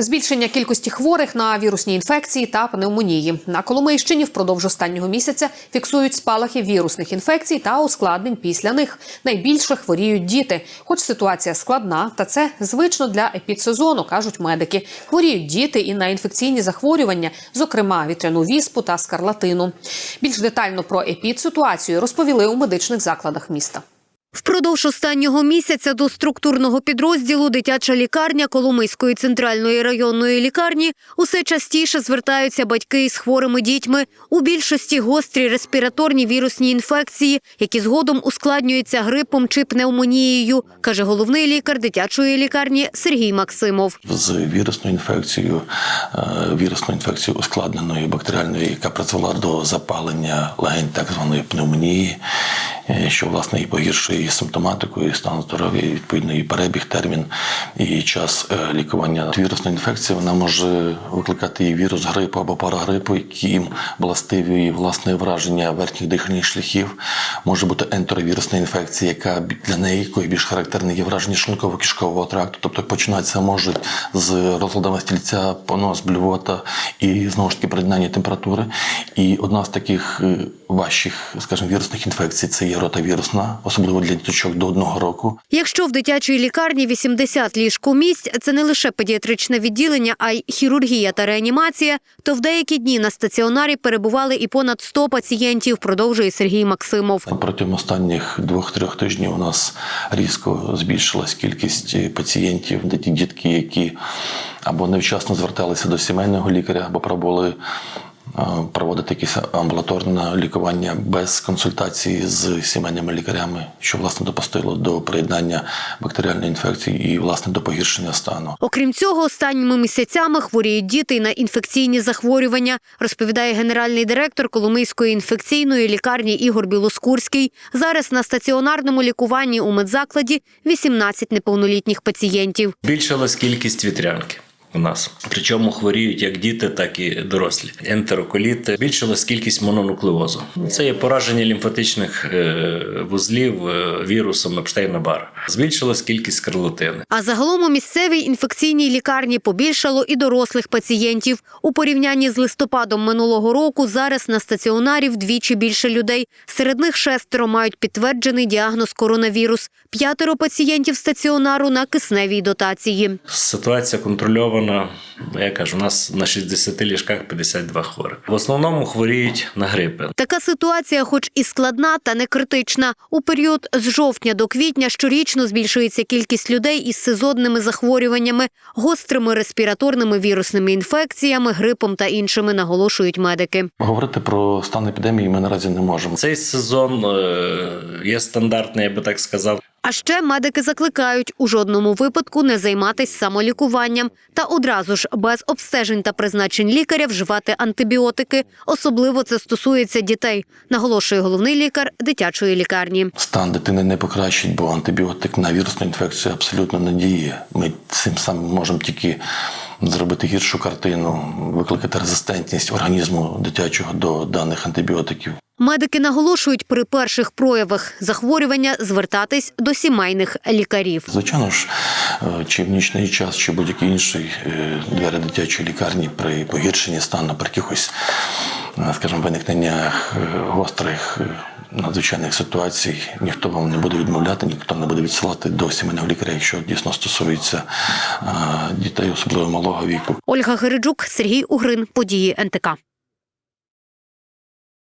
Збільшення кількості хворих на вірусні інфекції та пневмонії на Коломийщині впродовж останнього місяця фіксують спалахи вірусних інфекцій та ускладнень після них. Найбільше хворіють діти. Хоч ситуація складна, та це звично для епідсезону, кажуть медики. Хворіють діти і на інфекційні захворювання, зокрема вітряну віспу та скарлатину. Більш детально про епідситуацію розповіли у медичних закладах міста. Впродовж останнього місяця до структурного підрозділу дитяча лікарня Коломийської центральної районної лікарні усе частіше звертаються батьки із хворими дітьми. У більшості гострі респіраторні вірусні інфекції, які згодом ускладнюються грипом чи пневмонією, каже головний лікар дитячої лікарні Сергій Максимов. з вірусною інфекцією, е, вірусною інфекцією ускладненою бактеріальною, яка призвела до запалення легень так званої пневмонії, що власне і погіршує і симптоматику, і стан здоров'я, і відповідно і перебіг, термін, і час е, лікування. Вірусна інфекція вона може викликати і вірус грипу або парагрипу, яким властиві і власне враження верхніх дихальних шляхів. Може бути ентеровірусна інфекція, яка для неї більш характерне є враження шлунково-кишкового тракту, тобто починатися можуть з розладами стільця, понос, блювота і знову ж таки приєднання температури. І одна з таких е, важчих, скажімо, вірусних інфекцій це є ротавірусна, особливо для діточок до одного року. Якщо в дитячій лікарні 80 ліжкомісць – це не лише педіатричне відділення, а й хірургія та реанімація, то в деякі дні на стаціонарі перебували і понад 100 пацієнтів, продовжує Сергій Максимов. Протягом останніх двох-трьох тижнів у нас різко збільшилась кількість е, пацієнтів, де ті дітки, які або невчасно зверталися до сімейного лікаря, або пробували проводити якесь амбулаторне лікування без консультації з сімейними лікарями, що власне допустило до приєднання бактеріальної інфекції і власне до погіршення стану. Окрім цього, останніми місяцями хворіють діти на інфекційні захворювання, розповідає генеральний директор Коломийської інфекційної лікарні Ігор Білоскурський. Зараз на стаціонарному лікуванні у медзакладі 18 неповнолітніх пацієнтів. Збільшилась кількість вітрянки. У нас причому хворіють як діти, так і дорослі. Ентероколіт збільшилась кількість мононуклеозу. Це є пораження лімфатичних е, вузлів е, вірусом Епштейна-Бара. Збільшилась кількість скарлатини. А загалом у місцевій інфекційній лікарні побільшало і дорослих пацієнтів. У порівнянні з листопадом минулого року зараз на стаціонарі вдвічі більше людей. Серед них шестеро мають підтверджений діагноз коронавірус. П'ятеро пацієнтів стаціонару на кисневій дотації. Ситуація контрольована. Я кажу, у нас на 60 ліжках 52 хворих. В основному хворіють на грипи. Така ситуація, хоч і складна, та не критична. У період з жовтня до квітня щорічно збільшується кількість людей із сезонними захворюваннями, гострими респіраторними вірусними інфекціями, грипом та іншими, наголошують медики. Говорити про стан епідемії ми наразі не можемо. Цей сезон е, є стандартний, я би так сказав. А ще медики закликають у жодному випадку не займатися самолікуванням та одразу ж без обстежень та призначень лікаря вживати антибіотики. Особливо це стосується дітей, наголошує головний лікар дитячої лікарні. Стан дитини не покращить, бо антибіотик на вірусну інфекцію абсолютно не діє. Ми цим самим можемо тільки зробити гіршу картину, викликати резистентність організму дитячого до даних антибіотиків. Медики наголошують при перших проявах захворювання звертатись до сімейних лікарів. Звичайно ж, е, чи в нічний час, чи будь-який інший е, двері дитячої лікарні при погіршенні стану, при якихось, е, скажімо, виникненнях гострих надзвичайних ситуацій, ніхто вам не буде відмовляти, ніхто не буде відсилати до сімейного лікаря, якщо дійсно стосується дітей, особливо малого віку. Ольга Гериджук, Сергій Угрин, події НТК.